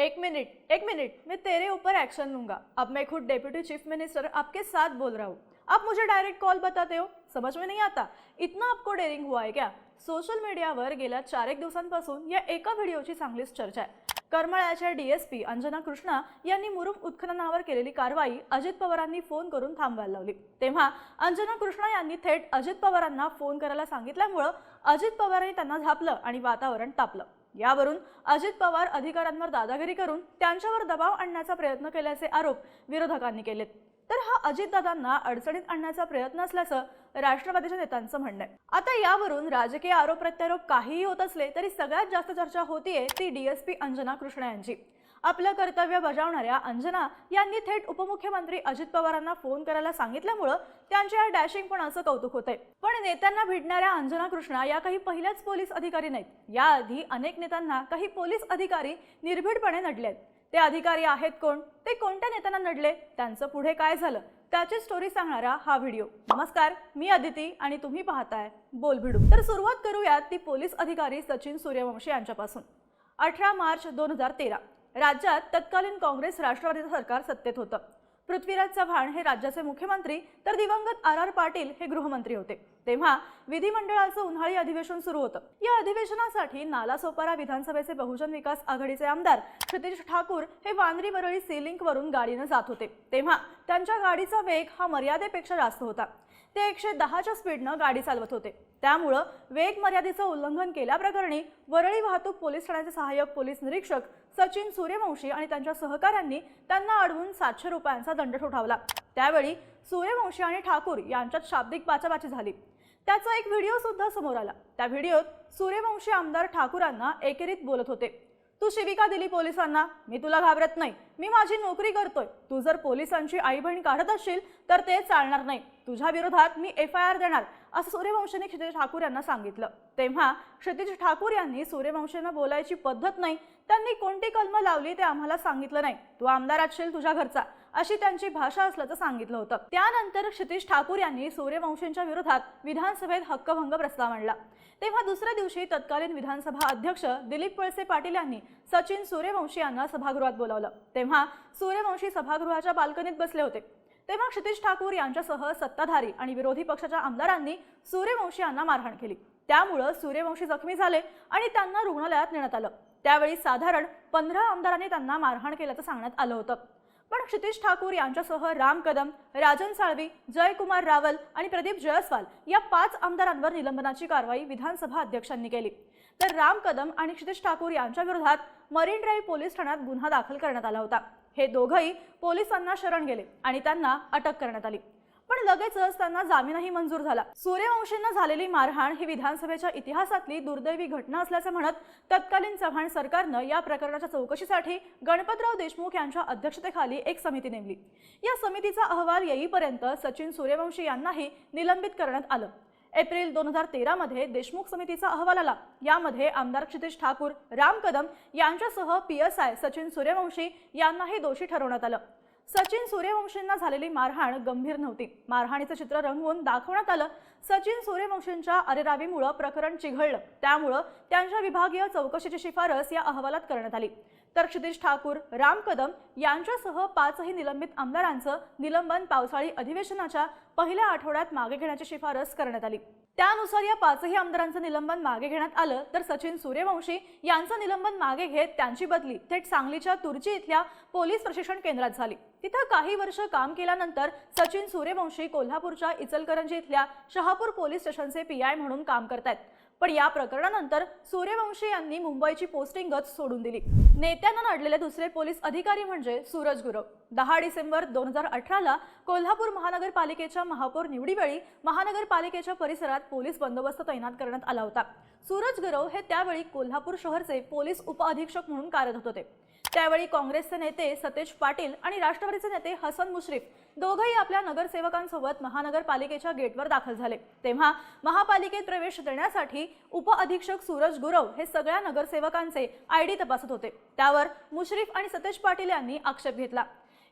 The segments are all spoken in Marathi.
एक मिनट एक मिनट. मैं तेरे ऊपर एक्शन लूंगा. अब मैं खुद डेप्यूटी चीफ मिनिस्टर आपके साथ बोल रहा हूँ. आप मुझे डायरेक्ट कॉल बताते हो? समझ में नहीं आता? इतना आपको डेअरिंग हुआ आहे क्या? सोशल मीडियावर गेल्या चार एक दिवसांपासून या एका व्हिडिओची चांगलीच चर्चा आहे. करमाळ्याच्या डीएसपी अंजना कृष्णा यांनी मुरुम उत्खननावर केलेली कारवाई अजित पवारांनी फोन करून थांबवायला लावली. तेव्हा अंजना कृष्णा यांनी थेट अजित पवारांना फोन करायला सांगितल्यामुळं अजित पवारांनी त्यांना झापलं आणि वातावरण तापलं. यावरून अजित पवार अधिकाऱ्यांवर दादागिरी करून त्यांच्यावर दबाव आणण्याचा प्रयत्न केल्याचे आरोप विरोधकांनी केलेत. तर हा अजितदादांना अडचणीत आणण्याचा प्रयत्न असल्याचं राष्ट्रवादीच्या नेत्यांचं म्हणणं आहे. आता यावरून राजकीय आरोप प्रत्यारोप काहीही होत असले तरी सगळ्यात जास्त चर्चा होतीये ती डीएसपी अंजना कृष्णा यांची. आपलं कर्तव्य बजावणाऱ्या अंजना यांनी थेट उपमुख्यमंत्री अजित पवारांना फोन करायला सांगितल्यामुळं त्यांच्या या डॅशिंगपणाचं कौतुक होतंय. पण नेत्यांना भिडणाऱ्या अंजना कृष्णा या काही पहिल्याच पोलीस अधिकारी नाहीत. याआधी अनेक नेत्यांना काही पोलीस अधिकारी निर्भीडपणे नडलेत. ते अधिकारी आहेत कोण? ते कोणत्या नेत्यांना नडले? त्यांचं पुढे काय झालं? त्याची स्टोरी सांगणारा हा व्हिडिओ. नमस्कार मी अदिती आणि तुम्ही पाहताय बोल भिडू तर सुरुवात करूयात ती पोलीस अधिकारी सचिन सूर्यवंशी यांच्यापासून. अठरा मार्च दोन हजार तेरा. राज्यात तत्कालीन काँग्रेस राष्ट्रवादीचं सरकार सत्तेत होतं. पृथ्वीराज चव्हाण हे राज्याचे मुख्यमंत्री तर दिवंगत आर आर पाटील हे गृहमंत्री होते. तेव्हा विधिमंडळाचं उन्हाळी अधिवेशन सुरू होतं. या अधिवेशनासाठी नालासोपारा विधानसभेचे बहुजन विकास आघाडीचे आमदार क्षितिज ठाकूर हे वांद्री वरळी सी लिंक वरून गाडीनं जात होते. तेव्हा त्यांच्या गाडीचा वेग हा मर्यादेपेक्षा जास्त होता. ते एकशे दहाच्या स्पीडनं गाडी चालवत होते. त्यामुळं वेग मर्यादेचं उल्लंघन केल्याप्रकरणी वरळी वाहतूक पोलीस ठाण्याचे सहाय्यक पोलीस निरीक्षक सचिन सूर्यवंशी आणि त्यांच्या सहकाऱ्यांनी त्यांना अडवून सातशे रुपयांचा दंड ठोठावला. त्यावेळी सूर्यवंशी आणि ठाकूर यांच्यात शाब्दिक बाचाबाची झाली. त्याचा एक व्हिडिओ सुद्धा समोर आला. त्या व्हिडिओत सूर्यवंशी आमदार ठाकूरांना एकेरीत बोलत होते. तू शिविका दिली पोलिसांना. मी तुला घाबरत नाही. मी माझी नोकरी करतोय. तू जर पोलिसांची आई बहीण काढत असशील तर ते चालणार नाही. तुझ्या विरोधात मी एफ आय आर देणार असं सूर्यवंशीने क्षितिज ठाकूर यांना सांगितलं. तेव्हा क्षितिज ठाकूर यांनी सूर्यवंशींना बोलायची पद्धत नाही. त्यांनी कोणती कलम लावली ते आम्हाला सांगितलं नाही. तू आमदार असशील तुझ्या घरचा. अशी त्यांची भाषा असल्याचं सांगितलं होतं. त्यानंतर क्षितिश ठाकूर यांनी सूर्यवंशींच्या विरोधात विधानसभेत हक्कभंग प्रस्ताव आणला तेव्हा दुसऱ्या दिवशी तत्कालीन विधानसभा अध्यक्ष दिलीप वळसे पाटील यांनी सचिन सूर्यवंशी यांना सभागृहात बोलावलं. तेव्हा सूर्यवंशी सभागृहाच्या बाल्कनीत बसले होते. तेव्हा क्षितिश ठाकूर यांच्यासह सत्ताधारी आणि विरोधी पक्षाच्या आमदारांनी सूर्यवंशी यांना मारहाण केली. त्यामुळं सूर्यवंशी जखमी झाले आणि त्यांना रुग्णालयात नेण्यात आलं. त्यावेळी साधारण पंधरा आमदारांनी त्यांना मारहाण केल्याचं सांगण्यात आलं होतं. पण क्षितिश ठाकूर यांच्यासह राम कदम राजन साळवी जयकुमार रावल आणि प्रदीप जयस्वाल या पाच आमदारांवर निलंबनाची कारवाई विधानसभा अध्यक्षांनी केली. तर राम कदम आणि क्षितिश ठाकूर यांच्या विरोधात मरीन ड्राईव्ह पोलीस ठाण्यात गुन्हा दाखल करण्यात आला होता. हे दोघंही पोलिसांना शरण गेले आणि त्यांना अटक करण्यात आली. पण लगेचच त्यांना जामीनही मंजूर झाला. सूर्यवंशींना झालेली मारहाण ही विधानसभेच्या इतिहासातली दुर्दैवी घटना असल्याचं म्हणत तत्कालीन चव्हाण सरकारनं या प्रकरणाच्या चौकशीसाठी गणपतराव देशमुख यांच्या अध्यक्षतेखाली एक समिती नेमली. या समितीचा अहवाल येईपर्यंत सचिन सूर्यवंशी यांनाही निलंबित करण्यात आलं. एप्रिल दोन हजार तेरामध्ये देशमुख समितीचा अहवाल आला. यामध्ये आमदार क्षितिश ठाकूर राम कदम यांच्यासह P S I Sachin Suryavanshi यांनाही दोषी ठरवण्यात आलं. सचिन सूर्यवंशींना झालेली मारहाण गंभीर नव्हती. मारहाणीचं चित्र रंगवून दाखवण्यात आलं सचिन सूर्यवंशींच्या अरेरावीमुळं प्रकरण चिघळलं. त्यामुळं त्यांच्या विभागीय चौकशीची शिफारस या अहवालात करण्यात आली. तर क्षितिश ठाकूर राम कदम यांच्यासह पाचही निलंबित आमदारांचं निलंबन पावसाळी अधिवेशनाच्या पहिल्या आठवड्यात मागे घेण्याची शिफारस करण्यात आली. त्यानुसार या पाचही आमदारांचं निलंबन मागे घेण्यात आलं. तर सचिन सूर्यवंशी यांचं निलंबन मागे घेत त्यांची बदली थेट सांगलीच्या तुर्ची इथल्या पोलीस प्रशिक्षण केंद्रात झाली. तिथं काही वर्ष काम केल्यानंतर सचिन सूर्यवंशी कोल्हापूरच्या इचलकरंजी इथल्या शहापूर पोलीस स्टेशनचे पी आय म्हणून काम करतायत. पण या प्रकरणानंतर सूर्यवंशी यांनी मुंबईची पोस्टिंगच सोडून दिली. नेत्यांना नडलेले दुसरे पोलीस अधिकारी म्हणजे सूरज गुरव. दहा डिसेंबर दोन हजार अठराला कोल्हापूर महानगरपालिकेच्या महापौर निवडीवेळी महानगरपालिकेच्या परिसरात पोलीस बंदोबस्त तैनात करण्यात आला होता. सूरज गुरव हे त्यावेळी कोल्हापूर शहरचे पोलीस उपअधीक्षक म्हणून कार्यरत होते. त्यावेळी काँग्रेसचे नेते सतेज पाटील आणि राष्ट्रवादीचे नेते हसन मुश्रीफ दोघंही आपल्या नगरसेवकांसोबत महानगरपालिकेच्या गेटवर दाखल झाले. तेव्हा महापालिकेत प्रवेश देण्यासाठी उपअधीक्षक सूरज गुरव हे सगळ्या नगरसेवकांचे आयडी तपासत होते. त्यावर मुश्रीफ आणि सतेज पाटील यांनी आक्षेप घेतला.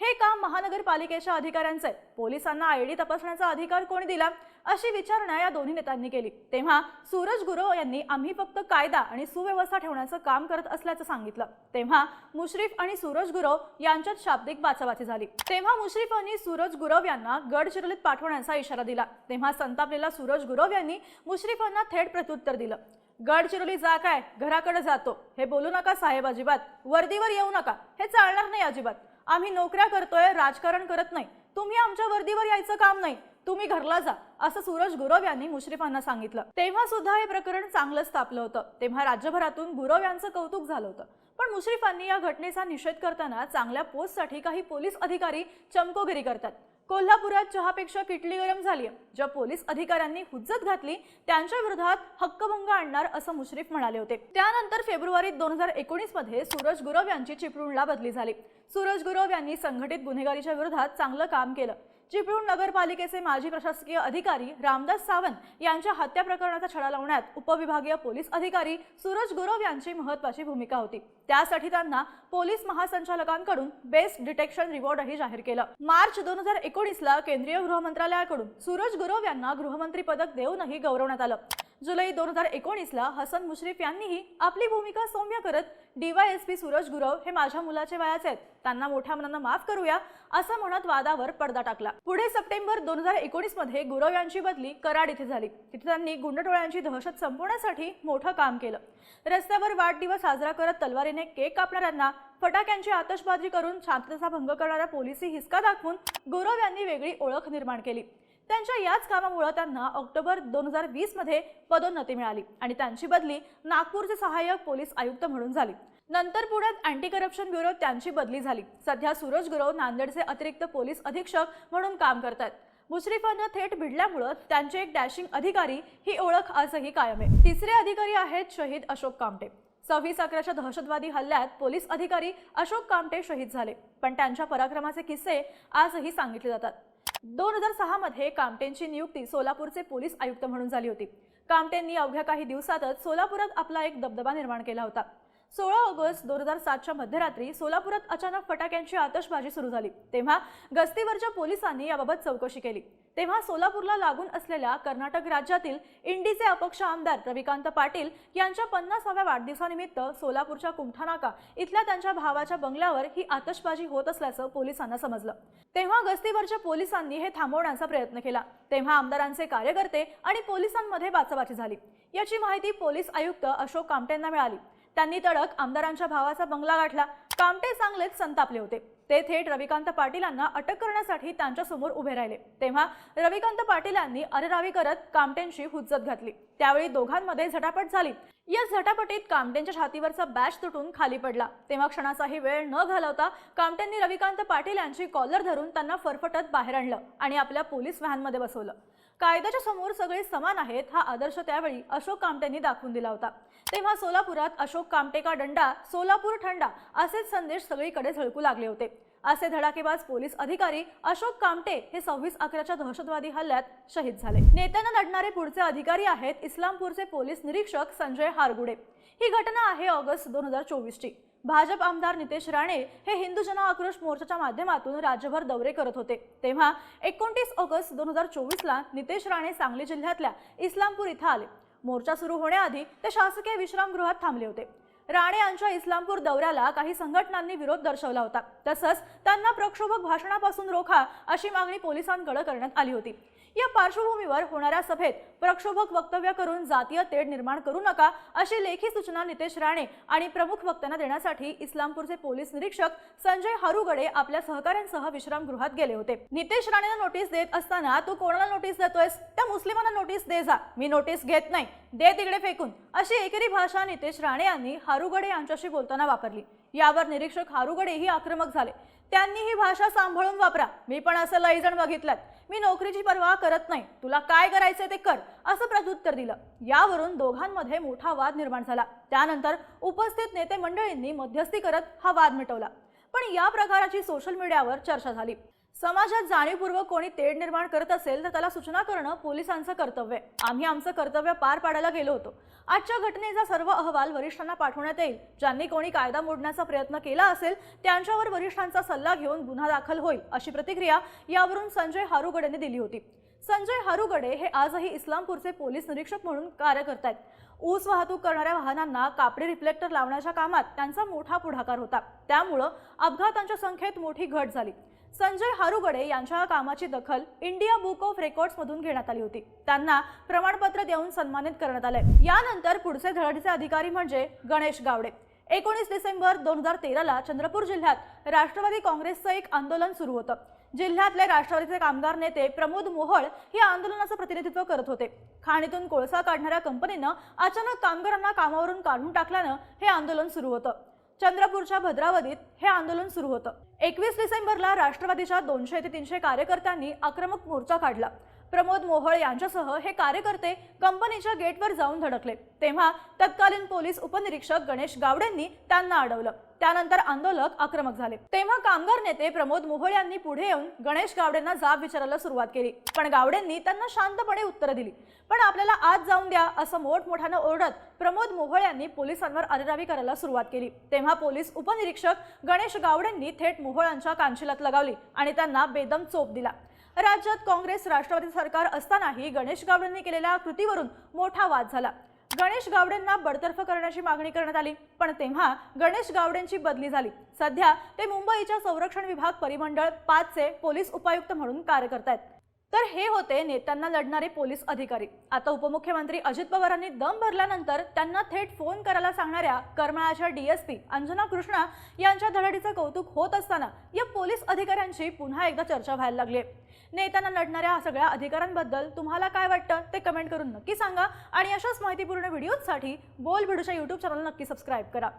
हे काम महानगरपालिकेच्या अधिकाऱ्यांचे आहे. पोलिसांना आयडी तपासण्याचा अधिकार कोणी दिला? अशी विचारणा या दोन्ही नेत्यांनी केली. तेव्हा सूरज गुरव यांनी आम्ही फक्त कायदा आणि सुव्यवस्था ठेवण्याचं काम करत असल्याचं सांगितलं. तेव्हा मुश्रीफ आणि सूरज गुरव यांच्यात शाब्दिक बाचाबाची झाली. तेव्हा मुश्रीफांनी सूरज गुरव यांना गडचिरोलीत पाठवण्याचा इशारा दिला. तेव्हा संतापलेला सूरज गुरव यांनी मुश्रीफांना थेट प्रत्युत्तर दिलं. गडचिरोली जा काय? घराकडे जातो. हे बोलू नका साहेब अजिबात. वर्दीवर येऊ नका. हे चालणार नाही अजिबात. आम्ही नोकऱ्या करतोय राजकारण करत नाही. तुम्ही आमच्या वर्दीवर यायचं काम नाही. तुम्ही घरला जा असं सूरज गुरव यांनी मुश्रीफांना सांगितलं. तेव्हा सुद्धा हे प्रकरण चांगलंच तापलं होतं. तेव्हा राज्यभरातून गुरव यांचं कौतुक झालं होतं. पण मुश्रीफांनी या घटनेचा निषेध करताना चांगल्या पोस्टसाठी काही पोलीस अधिकारी चमकोगिरी करतात. कोल्हापुरात चहापेक्षा किटली गरम झाली ज्या पोलीस अधिकाऱ्यांनी हुज्जत घातली त्यांच्या विरोधात हक्कभंग आणणार असं मुश्रीफ म्हणाले होते. त्यानंतर फेब्रुवारीत दोन हजार एकोणीसमध्ये सूरज गुरव यांची चिपळूणला बदली झाली. सूरज गुरव यांनी संघटित गुन्हेगारीच्या विरोधात चांगलं काम केलं. चिपळूण नगरपालिकेचे माजी प्रशासकीय अधिकारी रामदास सावंत यांच्या हत्या प्रकरणाचा छडा लावण्यात उपविभागीय पोलीस अधिकारी सूरज गुरव यांची महत्वाची भूमिका होती. त्यासाठी त्यांना पोलीस महासंचालकांकडून बेस्ट डिटेक्शन रिवॉर्डही जाहीर केलं. मार्च दोन हजार एकोणीसला केंद्रीय गृह मंत्रालयाकडून सूरज गुरव यांना गृहमंत्री पदक देऊनही गौरवण्यात आलं. जुलै दोन हजार एकोणीसला हसन मुश्रीफ यांनीही आपली भूमिका सौम्य करत डीवायएसपी सूरज गुरव हे माझ्या मुलाचे वयाचे आहेत. त्यांना मोठ्या मनानं माफ करूया असं म्हणत वादावर पडदा टाकला. पुढे सप्टेंबर दोन हजार एकोणीसमध्ये गुरव यांची बदली कराड इथे झाली. तिथे त्यांनी गुंडटोळ्यांची दहशत संपवण्यासाठी मोठं काम केलं. रस्त्यावर वाढदिवस साजरा करत तलवारीने केक कापणाऱ्यांना फटाक्यांची आतषबाजी करून शांततेचा भंग करणाऱ्या पोलिसी हिसका दाखवून गुरव यांनी वेगळी ओळख निर्माण केली. त्यांच्या याच कामामुळे त्यांना ऑक्टोबर दोन हजार वीसमध्ये पदोन्नती मिळाली आणि त्यांची बदली नागपूरचे सहाय्यक पोलीस आयुक्त म्हणून झाली. नंतर पुण्यात अँटी करप्शन ब्युरो त्यांची बदली झाली. सध्या सूरज गुरव नांदेडचे अतिरिक्त पोलीस अधीक्षक म्हणून काम करतात मुश्रीफानं थेट भिडल्यामुळं त्यांचे एक डॅशिंग अधिकारी ही ओळख आजही कायम आहे. तिसरे अधिकारी आहेत शहीद अशोक कामटे. सव्वीस अकराच्या दहशतवादी हल्ल्यात पोलीस अधिकारी अशोक कामटे शहीद झाले. पण त्यांच्या पराक्रमाचे किस्से आजही सांगितले जातात. दोन हजार सहा मध्ये कामटेंची नियुक्ती सोलापूरचे पोलीस आयुक्त म्हणून झाली होती. कामटेंनी अवघ्या काही दिवसातच सोलापुरात आपला एक दबदबा निर्माण केला होता. सोळा ऑगस्ट दोन हजार सातच्या मध्यरात्री सोलापुरात अचानक फटाक्यांची आतषबाजी सुरू झाली. तेव्हा गस्तीवरच्या पोलिसांनी याबाबत चौकशी केली. तेव्हा सोलापूरला लागून असलेल्या कर्नाटक राज्यातील इंडीचे अपक्ष आमदार रविकांत पाटील यांच्या पन्नासाव्या वाढदिवसानिमित्त सोलापूरच्या कुमठानाका इथल्या त्यांच्या भावाच्या बंगल्यावर ही आतषबाजी होत असल्याचं पोलिसांना समजलं. तेव्हा गस्तीवरच्या पोलिसांनी हे थांबवण्याचा प्रयत्न केला. तेव्हा आमदारांचे कार्यकर्ते आणि पोलिसांमध्ये बाचाबाची झाली. याची माहिती पोलीस आयुक्त अशोक कामटेंना मिळाली. त्यांनी तडक आमदारांच्या भावाचा बंगला गाठला. कामटे चांगलेच संतापले होते. ते थेट रविकांत पाटीलांना अटक करण्यासाठी त्यांच्यासमोर उभे राहिले. तेव्हा रविकांत पाटीलांनी अरेरावी करत कामटेंशी हुज्जत घातली. त्यावेळी दोघांमध्ये झटापट झाली. या झटापटीत कामटेंच्या छातीवरचा बॅच तुटून खाली पडला. तेव्हा क्षणाचाही वेळ न घालवता कामटेंनी रविकांत पाटील यांची कॉलर धरून त्यांना फरफटत बाहेर आणलं आणि आपल्या पोलीस व्हॅनमध्ये बसवलं. कायद्याच्या समोर सगळे समान आहेत हा आदर्श त्यावेळी अशोक कामटेंनी दाखवून दिला होता. तेव्हा सोलापुरात अशोक कामटे का दंडा सोलापूर थंडा असेच संदेश सगळीकडे झळकू लागले होते. असे धडाकेबाज पोलीस अधिकारी अशोक कामटे हे सव्वीस अकराच्या दहशतवादी हल्ल्यात शहीद झाले. नेत्यांना लढणारे पुढचे अधिकारी आहेत इस्लामपूरचे पोलीस निरीक्षक संजय हारगुडे. ही घटना आहे ऑगस्ट दोन हजार चोवीसची. भाजप आमदार नितेश राणे हे हिंदू जन आक्रोश मोर्चाच्या माध्यमातून राज्यभर दौरे करत होते. तेव्हा एकोणतीस ऑगस्ट दोन हजार चोवीसला नितेश राणे सांगली जिल्ह्यातल्या इस्लामपूर इथं आले. मोर्चा सुरू होण्याआधी ते शासकीय विश्रामगृहात थांबले होते. राणे यांच्या इस्लामपूर दौऱ्याला काही संघटनांनी विरोध दर्शवला होता. तसंच त्यांना प्रक्षोभक भाषणापासून रोखा अशी मागणी पोलिसांकडे करण्यात आली होती. या पार्श्वभूमीवर होणाऱ्या सभेत प्रक्षोभक वक्तव्य करून जातीय तेढ निर्माण करू नका अशी लेखी सूचना नितेश राणे आणि प्रमुख वक्त्यांना देण्यासाठी इस्लामपूरचे पोलीस निरीक्षक संजय हारुगडे आपल्या सहकाऱ्यांसह विश्रामगृहात गेले होते. नितेश राणेला नोटीस देत असताना तू कोणाला नोटीस देतोयस? त्या मुस्लिमांना नोटीस दे जा. मी नोटीस घेत नाही. दे तिकडे फेकून. अशी एकेरी भाषा नितेश राणे यांनी हारुगडे यांच्याशी बोलताना वापरली. यावर निरीक्षक हारुगडेही आक्रमक झाले. त्यांनी ही भाषा सांभाळून वापरा. मी पण असं लई जण बघितलं मी नोकरीची पर्वा करत नाही. तुला काय करायचं ते कर असं प्रत्युत्तर दिलं. यावरून दोघांमध्ये मोठा वाद निर्माण झाला. त्यानंतर उपस्थित नेते मंडळींनी मध्यस्थी करत हा वाद मिटवला. पण या प्रकाराची सोशल मीडियावर चर्चा झाली. समाजात जाणीवपूर्वक कोणी तेढ निर्माण करत असेल तर त्याला सूचना करणं पोलिसांचं कर्तव्य आम्ही आमचं कर्तव्य पार पाडायला गेलो होतो. आजच्या घटनेचा सर्व अहवाल वरिष्ठांना पाठवण्यात येईल. ज्यांनी कोणी कायदा मोडण्याचा प्रयत्न केला असेल त्यांच्यावर वरिष्ठांचा सल्ला घेऊन गुन्हा दाखल होईल अशी प्रतिक्रिया यावरून संजय हारुगड यांनी दिली होती. संजय हारुगडे हे आजही इस्लामपूरचे पोलीस निरीक्षक म्हणून कार्य करत आहेत. ऊस वाहतूक करणाऱ्या वाहनांना कापडी रिफ्लेक्टर लावण्याच्या कामात त्यांचा मोठा पुढाकार होता. त्यामुळं अपघातांच्या संख्येत मोठी घट झाली. संजय हारुगडे यांच्या कामाची दखल इंडिया बुक ऑफ रेकॉर्ड्स मधून घेण्यात आली होती. त्यांना प्रमाणपत्र देऊन सन्मानित करण्यात आले. यानंतर पुढचे धडाडीचे अधिकारी म्हणजे गणेश गावडे. एकोणीस डिसेंबर दोन हजार तेराला चंद्रपूर जिल्ह्यात राष्ट्रवादी काँग्रेसचं एक आंदोलन सुरू होतं. जिल्ह्यातले राष्ट्रवादीचे कामगार नेते प्रमोद मोहळ हे आंदोलनाचं प्रतिनिधित्व करत होते. खाणीतून कोळसा काढणाऱ्या कंपनीनं अचानक कामगारांना कामावरून काढून टाकल्यानं हे आंदोलन सुरू होतं. चंद्रपूरच्या भद्रावतीत हे आंदोलन सुरू होतं. एकवीस डिसेंबरला राष्ट्रवादीच्या दोनशे ते तीनशे कार्यकर्त्यांनी आक्रमक मोर्चा काढला. प्रमोद मोहळ यांच्यासह हे कार्यकर्ते कंपनीच्या गेटवर जाऊन धडकले. तेव्हा तत्कालीन पोलीस उपनिरीक्षक गणेश गावडेंनी त्यांना अडवलं. त्यानंतर आंदोलक आक्रमक झाले. तेव्हा कामगार नेते प्रमोद मोहोळ यांनी पुढे येऊन गणेश गावडेंना जाब विचारायला सुरुवात केली. पण गावडेंनी त्यांना शांतपणे उत्तरं दिली. पण आपल्याला आज जाऊन द्या असं मोठमोठ्यानं ओरडत प्रमोद मोहोळ यांनी पोलिसांवर अरेरावी करायला सुरुवात केली. तेव्हा पोलीस उपनिरीक्षक गणेश गावडेंनी थेट मोहोळांच्या कानशिलात लगावली आणि त्यांना बेदम चोप दिला. राज्यात काँग्रेस राष्ट्रवादी सरकार असतानाही गणेश गावडेंनी केलेल्या कृतीवरून मोठा वाद झाला. गणेश गावडेंना बडतर्फ करण्याची मागणी करण्यात आली पण तेव्हा गणेश गावडेंची बदली झाली. सध्या ते मुंबईच्या संरक्षण विभाग परिमंडळ पाचचे पोलीस उपायुक्त म्हणून कार्य करतायत. तर हे होते नेत्यांना लढणारे पोलीस अधिकारी. आता उपमुख्यमंत्री अजित पवारांनी दम भरल्यानंतर त्यांना थेट फोन करायला सांगणाऱ्या करमाळाच्या डीएसपी अंजना कृष्णा यांच्या धडाडीचं कौतुक होत असताना या पोलीस अधिकाऱ्यांची पुन्हा एकदा चर्चा व्हायला लागली नेत्यांना लढणाऱ्या सगळ्या अधिकाऱ्यांबद्दल तुम्हाला काय वाटतं ते कमेंट करून नक्की सांगा आणि अशाच माहितीपूर्ण व्हिडिओजसाठी बोल भिडूच्या यूट्यूब चॅनल नक्की सबस्क्राईब करा.